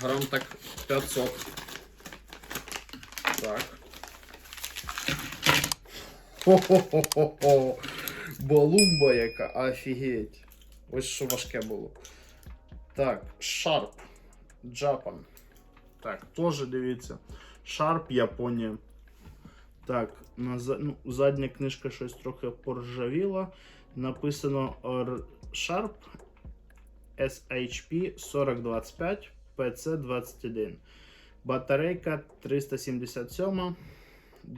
Грам так 500. Так. Хо-хо-хо-хо-хо. Балумба яка, офігеть. Ось що важке було. Так, Sharp. Japan. Так, теж дивіться. Sharp Японія. Так, на, ну, задня книжка щось трохи поржавіла. Написано R- Sharp SHP 4025 PC21. Батарейка 377.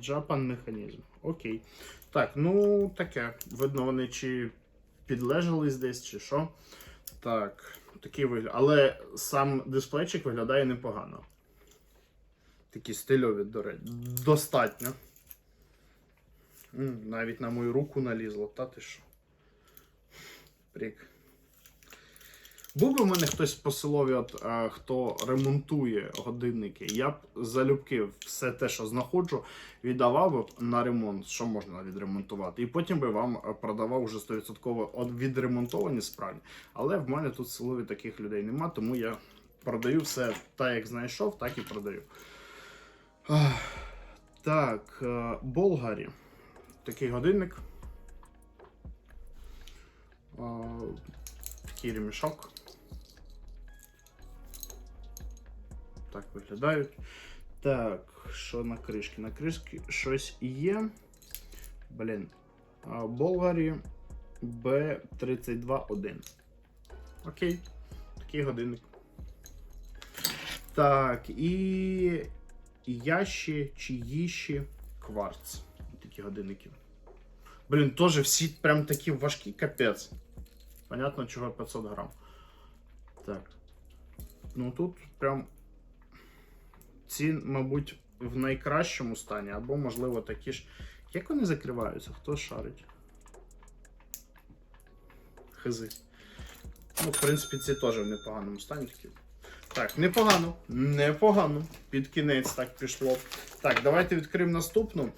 Japan механізм. Окей. Так, ну таке. Видно, вони чи підлежались десь, чи що. Так, такий вигляд. Але сам дисплейчик виглядає непогано. Такі стильові, до речі. Достатньо. Навіть на мою руку налізло, та ти що? Прик. Був би в мене хтось по селові, от, е, хто ремонтує годинники, я б залюбки все те, що знаходжу, віддавав би на ремонт, що можна відремонтувати. І потім би вам е, продавав вже 100% відремонтовані справні. Але в мене тут в селові таких людей нема, тому я продаю все так, як знайшов, так і продаю. Так, е, Болгарі. Такий годинник. А, Такий ремішок. Так виглядають. Так, що на кришці? На кришці щось є. Блін. Болгарі B321. Окей. Такий годинник. Так, і Яші чи Їші кварц. Такі годинники. Блін, теж всі прям такі важкі, капець. Понятно, чого 500 грам. Так. Ну тут прям ці, мабуть, в найкращому стані, або, можливо, такі ж. Як вони закриваються? Хто шарить? Хизи. Ну, в принципі, ці теж в непоганому стані такі. Так, непогано. Непогано. Під кінець так пішло. Так, давайте відкриємо наступну.